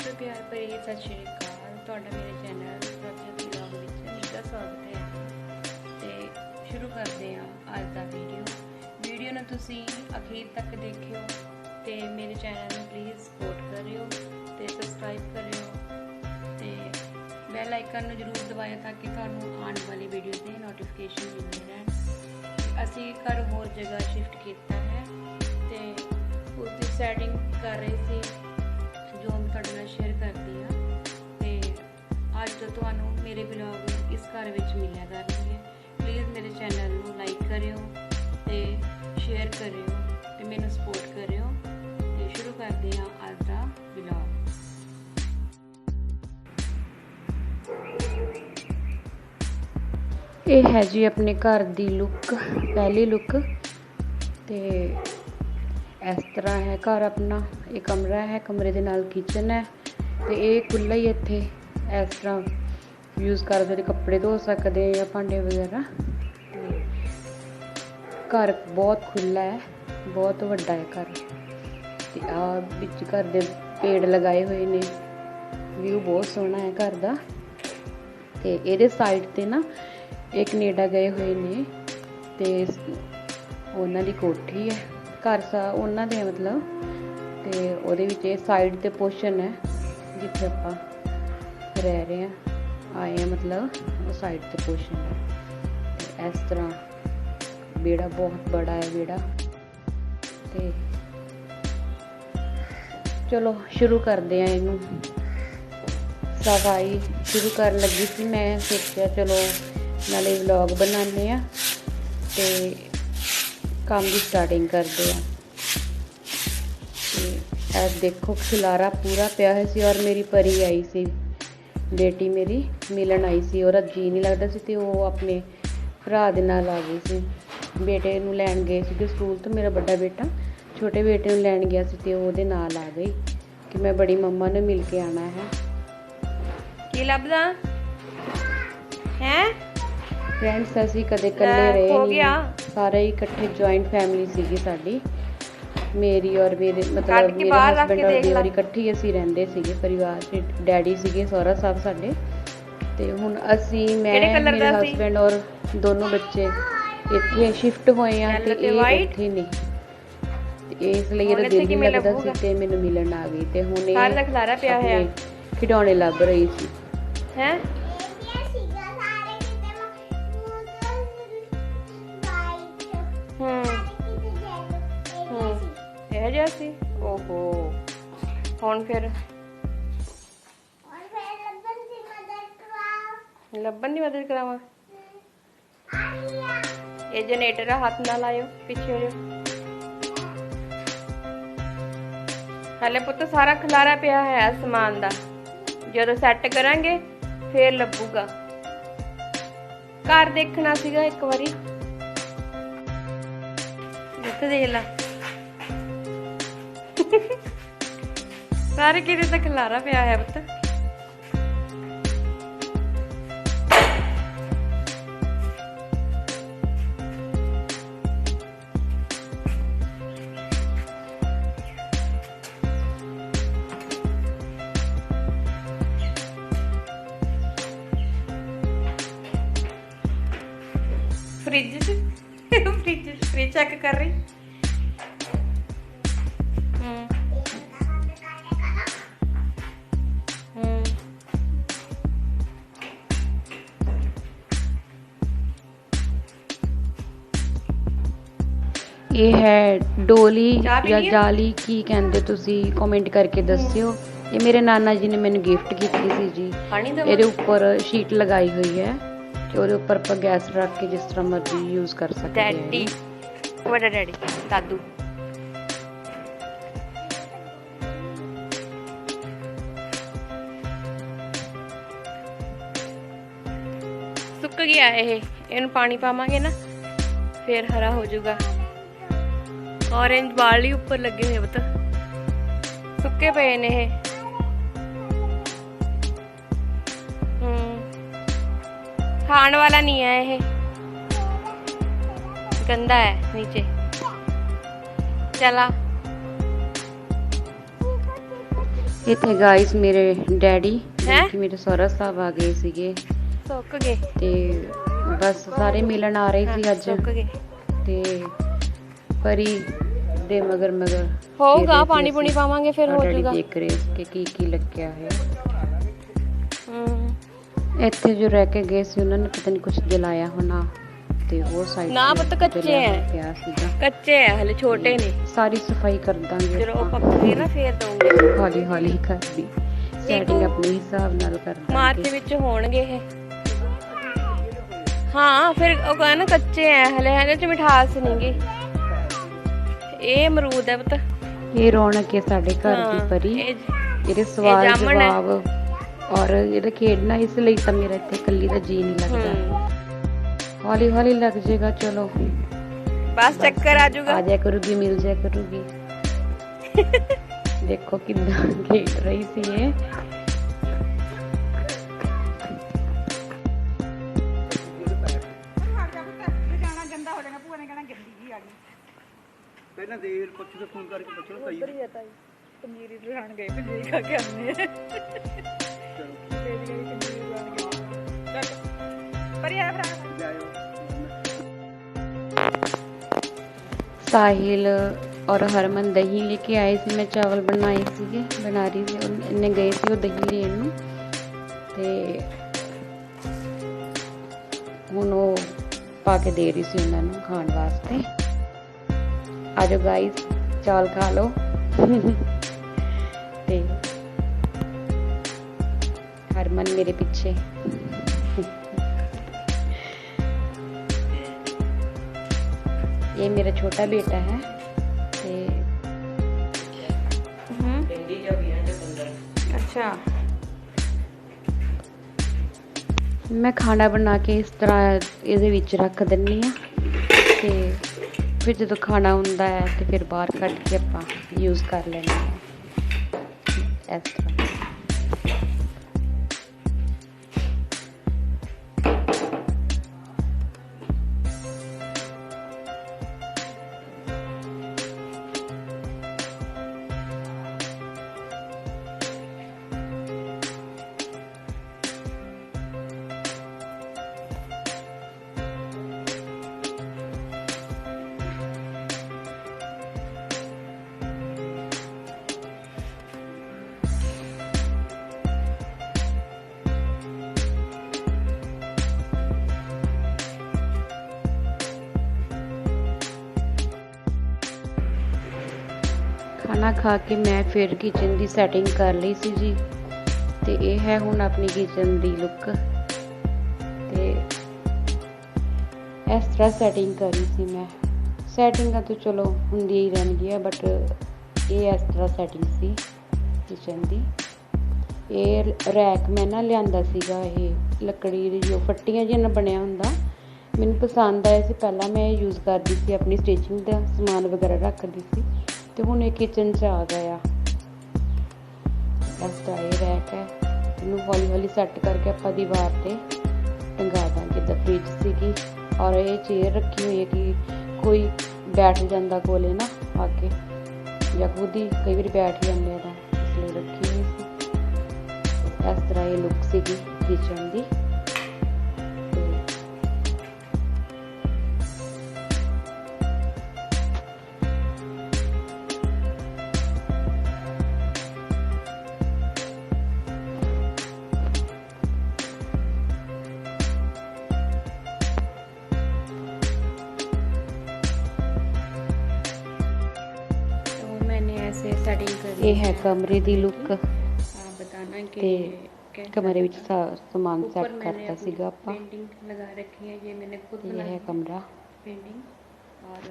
ਤੇ ਪਿਆਰ ਭਰੀ ਸਤਿ ਸ਼੍ਰੀ ਅਕਾਲ, ਤੁਹਾਡਾ ਮੇਰੇ ਚੈਨਲ ਪ੍ਰਭਜੋਤ ਵਲੌਗ ਵਿੱਚ ਨਿੱਘਾ ਸਵਾਗਤ ਹੈ ਤੇ ਸ਼ੁਰੂ ਕਰਦੇ ਹਾਂ ਅੱਜ ਦਾ ਵੀਡੀਓ ਵੀਡੀਓ ਨੂੰ ਤੁਸੀਂ ਅਖੀਰ ਤੱਕ ਦੇਖਿਓ ਤੇ ਮੇਰੇ ਚੈਨਲ ਨੂੰ ਪਲੀਜ਼ ਸਪੋਰਟ ਕਰਿਓ ਤੇ ਸਬਸਕ੍ਰਾਈਬ ਕਰਿਓ ਤੇ ਬੈਲ ਆਈਕਨ ਨੂੰ ਜ਼ਰੂਰ ਦਬਾਇਓ ਤਾਂ ਕਿ ਤੁਹਾਨੂੰ ਆਉਣ ਵਾਲੀ ਵੀਡੀਓ ਦੀ ਨੋਟੀਫਿਕੇਸ਼ਨ ਮਿਲਦੇ ਰਹਿਣ ਅਸੀਂ ਘਰ ਹੋਰ ਜਗ੍ਹਾ ਸ਼ਿਫਟ ਕੀਤਾ ਹੈ ਤੇ ਉਸ ਦੀ ਸੈਟਿੰਗ ਕਰ ਰਹੇ ਸੀ। ਤੁਹਾਡੇ ਨਾਲ ਸ਼ੇਅਰ ਕਰਦੀ ਹਾਂ ਤੇ ਅੱਜ ਤੁਹਾਨੂੰ ਮੇਰੇ ਵਲੌਗ ਇਸ ਘਰ ਵਿੱਚ ਮਿਲਿਆ ਕਰਨਗੇ ਪਲੀਜ਼ ਮੇਰੇ ਚੈਨਲ ਨੂੰ ਲਾਈਕ ਕਰਿਓ ਤੇ ਸ਼ੇਅਰ ਕਰਿਓ ਤੇ ਮੈਨੂੰ ਸਪੋਰਟ ਕਰਿਓ ਤੇ ਸ਼ੁਰੂ ਕਰਦੇ ਹਾਂ ਅੱਜ ਦਾ ਵਲੌਗ ਇਹ ਹੈ ਜੀ ਆਪਣੇ ਘਰ ਦੀ ਲੁੱਕ ਪਹਿਲੀ ਲੁੱਕ ਤੇ ਇਸ ਤਰ੍ਹਾਂ ਹੈ, ਘਰ ਆਪਣਾ, ਇਹ ਕਮਰਾ ਹੈ, ਕਮਰੇ ਦੇ ਨਾਲ ਕਿਚਨ ਹੈ ਤੇ ਇਹ ਖੁੱਲ੍ਹਾ ਹੀ ਇੱਥੇ। ਇਸ ਤਰ੍ਹਾਂ ਯੂਜ਼ ਕਰ ਤੇ ਕੱਪੜੇ ਧੋ ਸਕਦੇ ਆ ਜਾਂ ਭਾਂਡੇ ਵਗੈਰਾ। ਘਰ ਬਹੁਤ ਖੁੱਲ੍ਹਾ ਹੈ, ਬਹੁਤ ਵੱਡਾ ਹੈ ਘਰ। ਤੇ ਆ ਵਿੱਚ ਘਰ ਦੇ ਪੇੜ ਲਗਾਏ ਹੋਏ ਨੇ। ਵਿਊ ਬਹੁਤ ਸੋਹਣਾ ਹੈ ਘਰ ਦਾ। ਤੇ ਇਹਦੇ ਸਾਈਡ ਤੇ ਨਾ ਇਹ ਕੈਨੇਡਾ ਗਏ ਹੋਏ ਨੇ ਤੇ ਉਹਨਾਂ ਦੀ ਕੋਠੀ ਹੈ। ਘਰ ਸਾ ਉਹਨਾਂ ਦੇ ਮਤਲਬ ਤੇ ਉਹਦੇ ਵਿੱਚ ਇਹ ਸਾਈਡ ਤੇ ਪੋਰਸ਼ਨ ਹੈ, ਜਿੱਥੇ ਆਪਾਂ ਰਹਿ ਰਹੇ ਹਾਂ। ਆਏ ਹਾਂ ਮਤਲਬ ਉਹ ਸਾਈਡ ਤੇ ਪੋਰਸ਼ਨ ਹੈ। ਇਸ ਤਰ੍ਹਾਂ ਬੇੜਾ ਬਹੁਤ ਬੜਾ ਹੈ ਬੇੜਾ ਤੇ ਚਲੋ ਸ਼ੁਰੂ ਕਰਦੇ ਆ ਇਹਨੂੰ। ਸਫ਼ਾਈ ਸ਼ੁਰੂ ਕਰਨ ਲੱਗੀ ਸੀ ਮੈਂ, ਸੋਚਿਆ ਚਲੋ ਨਾਲੇ ਵਲੌਗ ਬਣਾਉਂਦੇ ਆ ਤੇ ਕੰਮ ਦੀ ਸਟਾਰਟਿੰਗ ਕਰਦੇ ਆ। ਤੇ ਇਹ ਦੇਖੋ ਖਿਲਾਰਾ ਪੂਰਾ ਪਿਆ ਹੈ ਸੀ ਔਰ ਮੇਰੀ ਪਰੀ ਆਈ ਸੀ। ਬੇਟੀ ਮੇਰੀ ਮਿਲਣ ਆਈ ਸੀ ਉਹਦਾ ਜੀ ਨਹੀਂ ਲੱਗਦਾ ਸੀ ਤੇ ਉਹ ਆਪਣੇ ਭਰਾ ਦੇ ਨਾਲ ਆ ਗਈ ਸੀ। ਬੇਟੇ ਨੂੰ ਲੈਣ ਗਏ ਸੀਗੇ ਸਕੂਲ ਤੋਂ ਮੇਰਾ ਵੱਡਾ ਬੇਟਾ ਛੋਟੇ ਬੇਟੇ ਨੂੰ ਲੈਣ ਗਿਆ ਸੀ ਤੇ ਉਹ ਉਹਦੇ ਨਾਲ ਆ ਗਈ ਕਿ ਮੈਂ ਬੜੀ ਮੰਮਾ ਨੂੰ ਮਿਲ ਕੇ ਆਣਾ ਹੈ। ਕੀ ਲੱਭਦਾ? ਹੈ? ਫਰੈਂਡਸ ਅਸੀਂ ਕਦੇ ਇਕੱਲੇ ਰਹੇ ਹੋ ਨਹੀਂ। ਗਿਆ। ਸਾਰੇ ਇਕੱਠੇ ਜੁਆਇੰਟ ਫੈਮਿਲੀ ਸੀਗੀ ਸਾਡੀ ਮੇਰੀ ਔਰ ਮੇਰੇ ਮਤਲਬ ਮੇਰੇ ਹਸਬੰਡ ਔਰ। ਦੇਵਰ ਇਕੱਠੇ ਅਸੀਂ ਰਹਿੰਦੇ ਸੀਗੇ ਪਰਿਵਾਰ ਡੈਡੀ ਸੀਗੇ ਸਹੁਰਾ ਸਾਹਿਬ ਸਾਡੇ ਤੇ ਹੁਣ ਅਸੀਂ ਮੈਂ ਮੇਰੇ? ਹਸਬੰਡ ਔਰ ਦੋਨੋਂ ਬੱਚੇ ਇੱਥੇ ਸ਼ਿਫਟ ਹੋਏ ਆ ਤੇ ਇਹ? ਇੱਥੇ ਨਹੀਂ ਤੇ ਇਸ ਲਈ ਇਹਦਾ ਦਿਲ ਨਹੀਂ ਲੱਗਦਾ? ਸੀ ਤੇ ਮੈਨੂੰ ਮਿਲਣ ਆ ਗਈ ਤੇ ਹੁਣ ਇਹ ਸਾਰਾ ਦਾ ਖਿਲਾਰਾ ਪਿਆ ਹੋਇਆ। ਆਪਣੇ ਖਿਡੌਣੇ ਲੱਭ ਰਹੀ ਸੀ ਹੂੰ ਹੁਣ ਫਿਰ ਲੱਭਣ ਦੀ ਮਦਦ ਕਰਾਵਾਂ। ਇਹ ਜਨਰੇਟਰ ਆ ਹੱਥ ਨਾਲ ਲਾਇਓ ਪਿੱਛੇ ਹੋ ਜਾਓ। ਹਲੇ ਪੁੱਤ ਸਾਰਾ ਖਲਾਰਾ ਪਿਆ ਹੈ ਸਮਾਨ ਦਾ। ਜਦੋਂ ਸੈੱਟ ਕਰਾਂਗੇ ਫੇਰ ਲੱਭੂਗਾ। ਘਰ ਦੇਖਣਾ ਸੀਗਾ ਇੱਕ ਵਾਰੀ। ਇੱਥੇ ਦੇਖ ਲਾ। ਸਾਰੇ ਕਿਤੇ ਤਾਂ ਖਲਾਰਾ ਪਿਆ ਹੈ ਪੁੱਤ। ਫ੍ਰਿਜ 'ਚ? ਫ੍ਰਿਜ 'ਚ ਫ੍ਰਿਜ ਚੈੱਕ ਕਰ ਰਹੀ। ਇਹ ਹੈ ਡੋਲੀ ਜਾਂ? ਜਾਲੀ ਕੀ ਕਹਿੰਦੇ ਤੁਸੀਂ? ਕਮੈਂਟ ਕਰਕੇ ਦੱਸਿਓ। ਇਹ ਮੇਰੇ ਨਾਨਾ ਜੀ ਨੇ ਮੈਨੂੰ ਗਿਫਟ ਕੀਤੀ ਸੀ ਜੀ। ਇਹਦੇ ਉੱਪਰ ਸ਼ੀਟ ਲਗਾਈ ਹੋਈ ਹੈ ਤੇ ਉਹਦੇ ਉੱਪਰ ਆਪਾਂ ਗੈਸ ਰੱਖ ਕੇ ਜਿਸ ਤਰ੍ਹਾਂ ਮਰਜ਼ੀ ਯੂਜ਼ ਕਰ ਸਕਦੇ ਹਾਂ। ਡੈਡੀ ਵੱਡਾ ਡੈਡੀ ਦਾਦੂ। ਸੁੱਕ ਗਿਆ ਇਹ। ਇਹਨੂੰ ਪਾਣੀ ਪਾਵਾਂਗੇ ਨਾ ਫੇਰ ਹਰਾ ਹੋ ਜਾਊਗਾ। ਔਰੇਂਜ ਵਾਲੀ ਉੱਪਰ ਲੱਗੇ ਹੋਏ ਬਤ ਸੁੱਕੇ ਪਏ ਨੇ ਇਹ ਹੂੰ ਖਾਣ ਵਾਲਾ ਨਹੀਂ ਹੈ ਇਹ गंदा है नीचे चला ਇੱਥੇ ਗਾਇਸ ਮੇਰੇ ਡੈਡੀ ਹੈਂ? ਕਿ ਮੇਰੇ ਸਹੁਰਾ ਸਾਹਿਬ ਆ ਗਏ ਸੀਗੇ ਸੁੱਕ ਗਏ ਤੇ ਬਸ ਸਾਰੇ ਮਿਲਣ ਆ ਰਹੇ ਸੀ ਹਾਂ, ਅੱਜ ਸੁੱਕ ਗਏ ਤੇ ਪਰੀ ਦੇ ਮਗਰ ਮਗਰ ਹੋਊਗਾ ਪਾਣੀ ਪੂਣੀ ਪਾਵਾਂਗੇ ਫਿਰ ਹੋ ਜਾਊਗਾ। ਦੇਖ ਰਹੇ ਕਿ ਕੀ ਕੀ ਲੱਗਿਆ ਹੈ। ਇੱਥੇ ਜੋ ਰਹਿ ਕੇ ਗਏ ਸੀ ਉਹਨਾਂ ਨੇ ਪਤਾ ਨਹੀਂ ਕੁਝ ਜਲਾਇਆ ਹੋਣਾ ਤੇ ਉਹ ਸਾਈਡ ਨਾ ਪੁੱਤ ਕੱਚੇ ਐ। ਕੱਚੇ ਆ ਹਲੇ ਛੋਟੇ ਨੇ। ਸਾਰੀ ਸਫ਼ਾਈ ਕਰ ਦਾਂਗੇ ਜਦੋਂ ਉਹ। ਪੱਕਣਗੇ ਨਾ ਫੇਰ ਦਊਂਗੇ। ਹੌਲੀ ਹੌਲੀ ਕਰਦੀ ਸੈਟਿੰਗ ਆਪਣੇ ਹਿਸਾਬ ਨਾਲ ਕਰ ਮਾਰਚ ਵਿੱਚ ਹੋਣਗੇ ਇਹ। ਹਾਂ ਫਿਰ ਉਹ ਕਹਿੰਦਾ ਕੱਚੇ ਆ ਹਲੇ ਇਹਦੇ ਚ ਮਿਠਾਸ ਨਹੀਂਗੀ ਇਹ ਅਮਰੂਦ ਹੈ ਪੁੱਤ। ਇਹ ਰੌਣਕ ਹੈ ਸਾਡੇ ਘਰ ਦੀ ਪਰੀ। ਇਹ- ਇਹਦੇ ਸਵਾਲ। ਜਵਾਬ ਔਰ ਇਹਦਾ ਖੇਡਣਾ ਇਸ ਲਈ ਤਾਂ ਮੇਰਾ ਇੱਥੇ ਇਕੱਲੀ ਦਾ ਜੀ ਨਹੀਂ ਲੱਗਦਾ। ਹੌਲੀ ਹੌਲੀ ਲੱਗ ਜਾਏਗਾ ਚਲੋ। ਬਸ ਚੱਕਰ ਆ ਜਾਊਗਾ। ਆ ਜਾਇਆ ਕਰੂਗੀ ਮਿਲ ਜਾਇਆ ਕਰੂਗੀ। ਦੇਖੋ ਕਿੰਨਾ ਖੇਡ ਰਹੀ ਸੀ ਇਹ। ਪਹਿਲਾਂ ਦੇਰ ਪੁੱਛ ਕੇ ਫੋਨ ਕਰਕੇ ਪੁੱਛ ਲਓ ਗਏ ਖਾ ਕੇ ਆਉਂਦੇ ਆ। ਗਈ ਪਨੀਰੀ ਖਾਣ ਗਏ ਚੱਲ। ਪਰ ਯਾਰ ਭਰਾ। ਜਾਇਓ ਸਾਹਿਲ ਔਰ ਹਰਮਨ ਦਹੀਂ ਲੈ ਕੇ ਆਏ ਸੀ ਮੈਂ ਚਾਵਲ ਬਣਾਏ ਸੀਗੇ ਬਣਾ ਰਹੀ ਸੀ ਉਹ ਇੰਨੇ ਗਏ ਸੀ ਉਹ ਦਹੀਂ ਲੈਣ ਨੂੰ। ਤੇ ਹੁਣ ਉਹ ਪਾ ਕੇ ਦੇ ਰਹੀ ਸੀ ਉਹਨਾਂ ਨੂੰ ਖਾਣ ਵਾਸਤੇ। आ जाओ गाइस चावल खा लो। हरमन मेरे पीछे। ये मेरा छोटा बेटा है। हम्म। अच्छा। मैं खाना बना के इस तरह ये रख दिनी हाँ। ਫਿਰ ਜਦੋਂ ਖਾਣਾ ਹੁੰਦਾ ਹੈ ਤੇ ਫਿਰ ਬਾਹਰ ਕੱਢ ਕੇ ਆਪਾਂ ਯੂਜ਼ ਕਰ ਲੈਂਦੇ ਹਾਂ। ਇਸ ਤਰ੍ਹਾਂ। ਖਾਣਾ ਖਾ ਕੇ ਮੈਂ ਫਿਰ ਕਿਚਨ ਦੀ ਸੈਟਿੰਗ ਕਰ ਲਈ ਸੀ ਜੀ। ਤੇ ਇਹ ਹੈ ਹੁਣ ਆਪਣੀ ਕਿਚਨ ਦੀ ਲੁੱਕ ਤੇ ਇਸ ਤਰ੍ਹਾਂ ਸੈਟਿੰਗ ਕਰੀ ਸੀ ਮੈਂ। ਸੈਟਿੰਗਾਂ ਤਾਂ ਚਲੋ ਹੁੰਦੀ ਹੀ ਰਹਿਣਗੀਆਂ ਬਟ ਇਹ ਇਸ ਤਰ੍ਹਾਂ ਸੈਟਿੰਗ ਸੀ ਕਿਚਨ ਦੀ। ਇਹ ਰੈਕ ਮੈਂ ਨਾ ਲਿਆਂਦਾ ਸੀਗਾ, ਇਹ ਲੱਕੜੀ ਦੀ ਜੋ ਫੱਟੀਆਂ ਜਿਹੀਆਂ ਬਣਿਆ ਹੁੰਦਾ। ਮੈਨੂੰ ਪਸੰਦ ਆਇਆ ਸੀ। ਪਹਿਲਾਂ ਮੈਂ ਇਹ ਯੂਜ਼ ਕਰਦੀ ਸੀ, ਆਪਣੀ ਸਟਿਚਿੰਗ ਦਾ ਸਮਾਨ ਵਗੈਰਾ ਰੱਖਦੀ ਸੀ। ਤੇ ਹੁਣ ਇਹ ਕਿਚਨ 'ਚ ਆ ਗਿਆ ਇਸ ਤਰ੍ਹਾਂ ਇਹ ਰੈਕ ਹੈ ਇਹਨੂੰ ਹੌਲੀ ਹੌਲੀ ਸੈੱਟ ਕਰਕੇ ਆਪਾਂ ਦੀਵਾਰ ਤੇ ਟੰਗਾ ਦਾਂਗੇ ਜਿੱਦਾਂ ਫ੍ਰਿਜ ਸੀਗੀ। ਔਰ ਇਹ ਚੇਅਰ ਰੱਖੀ ਹੋਈ ਹੈ ਕਿ ਕੋਈ ਬੈਠ ਜਾਂਦਾ ਕੋਲੇ ਨਾ ਆ ਕੇ ਜਾਂ ਖੁਦ ਹੀ ਕਈ ਵਾਰੀ ਬੈਠ ਜਾਂਦੇ ਆ ਤਾਂ ਇਸ ਲਈ ਰੱਖੀ ਹੋਈ ਸੀ। ਇਸ ਤਰ੍ਹਾਂ ਇਹ ਲੁੱਕ ਸੀਗੀ ਕਿਚਨ ਦੀ। ਇਹ ਹੈ ਕਮਰੇ ਦੀ ਲੁੱਕ आप बताना कि ਤੇ कैसा ਕਮਰੇ ਵਿੱਚ ਸਾ- ਸਮਾਨ ऊपर ਸੈੱਟ मैंने ਕਰਤਾ अपनी ਸੀਗਾ ਆਪਾਂ पेंटिंग लगा रखी है ये मैंने खुद ਤੇ ਇਹ बनाई ਹੈ है ਕਮਰਾ पेंटिंग और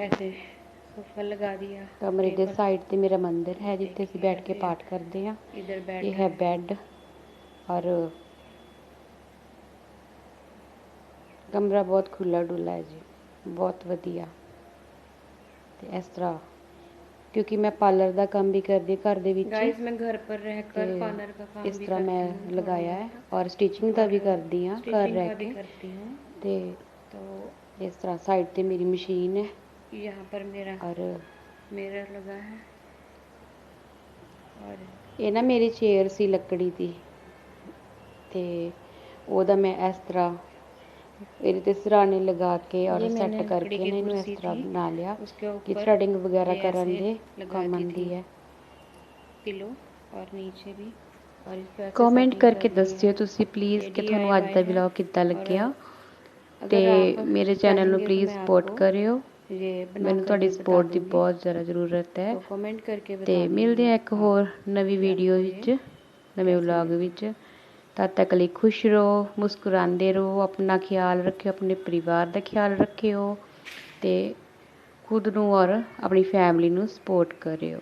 ऐसे सोफा लगा दिया ਕਮਰੇ ਦੇ टेबल, ਸਾਈਡ ਤੇ ਮੇਰਾ ਮੰਦਿਰ ਹੈ ਜਿੱਥੇ ਅਸੀਂ ਬੈਠ ਕੇ ਪਾਠ ਕਰਦੇ ਹਾਂ इधर बैठ ਇਹ ਹੈ ਬੈੱਡ ਔਰ ਕਮਰਾ ਬਹੁਤ ਖੁੱਲਾ ਡੁੱਲਾ ਹੈ ਜੀ ਬਹੁਤ ਵਧੀਆ ਤੇ ਇਸ ਤਰ੍ਹਾਂ ਕਿਉਂਕਿ ਮੈਂ ਪਾਰਲਰ ਦਾ ਕੰਮ ਵੀ ਕਰਦੀ ਹਾਂ ਘਰ ਦੇ ਵਿੱਚ गाइस मैं घर पर रहकर ਤੇ पार्लर का काम ਇਸ भी ਤਰ੍ਹਾਂ करती ਮੈਂ हूँ, ਲਗਾਇਆ ਹੈ ਔਰ ਸਟਿਚਿੰਗ ਦਾ ਵੀ ਕਰਦੀ ਹਾਂ ਘਰ स्टिचिंग ਰਹਿ का भी ਕੇ करती हूँ ਤੇ तो ਇਸ ਤਰ੍ਹਾਂ ਸਾਈਡ ਤੇ ਮੇਰੀ ਮਸ਼ੀਨ ਹੈ यहाँ पर मेरा ਔਰ मिरर लगा है और ਇਹ ਨਾ ਮੇਰੀ ਚੇਅਰ ਸੀ ਲੱਕੜੀ ਦੀ ਤੇ ਉਹਦਾ ਮੈਂ ਇਸ ਤਰ੍ਹਾਂ ਇਹਦੇ ਤੇ ਸਰਾਣੇ ਲਗਾ ਕੇ ਔਰ ये मैंने ਸੈੱਟ ਕਰਕੇ लकड़ी की ਨਾ ਇਹਨੂੰ ਇਸ कुर्सी ਤਰ੍ਹਾਂ थी, ਬਣਾ ਲਿਆ उसके ਕਿ ऊपर ਥ੍ਰੈਡਿੰਗ ਵਗੈਰਾ ये ਕਰਨ ऐसे ਦੇ लगा ਕੰਮ दी ਆਉਂਦੀ थी। ਹੈ पिलो और नीचे भी और इस पे ऐसे ਕਮੈਂਟ setting ਕਰਕੇ कर दी है। ਦੱਸਿਓ ਤੁਸੀਂ ਪਲੀਜ਼ ये ਕਿ ਤੁਹਾਨੂੰ ਅੱਜ ਦਾ DIY है ਵਲੌਗ ਕਿੱਦਾਂ और ਲੱਗਿਆ अगर ਤੇ आप ਮੇਰੇ ਚੈਨਲ ਨੂੰ चाहेंगे तो ਪਲੀਜ਼ मैं ਸਪੋਰਟ आपको ਕਰਿਓ ये बना ਮੈਨੂੰ कर ਤੁਹਾਡੀ भी बता ਸਪੋਰਟ ਦੀ दूंगी। ਬਹੁਤ ਜ਼ਿਆਦਾ ਜ਼ਰੂਰਤ ਹੈ तो कमेंट करके बता ਤੇ दूंगी ਮਿਲਦੇ ਆ ਇੱਕ आप। ਹੋਰ ਨਵੀਂ ਵੀਡੀਓ ਵਿੱਚ ਨਵੇਂ ਵਲੌਗ ਵਿੱਚ ਤਦ ਤੱਕ ਲਈ ਖੁਸ਼ ਰਹੋ, ਮੁਸਕਰਾਉਂਦੇ ਰਹੋ, ਆਪਣਾ ਖਿਆਲ ਰੱਖਿਓ, ਆਪਣੇ ਪਰਿਵਾਰ ਦਾ ਖਿਆਲ ਰੱਖਿਓ ਅਤੇ ਖੁਦ ਨੂੰ ਔਰ ਆਪਣੀ ਫੈਮਿਲੀ ਨੂੰ ਸਪੋਰਟ ਕਰਿਓ।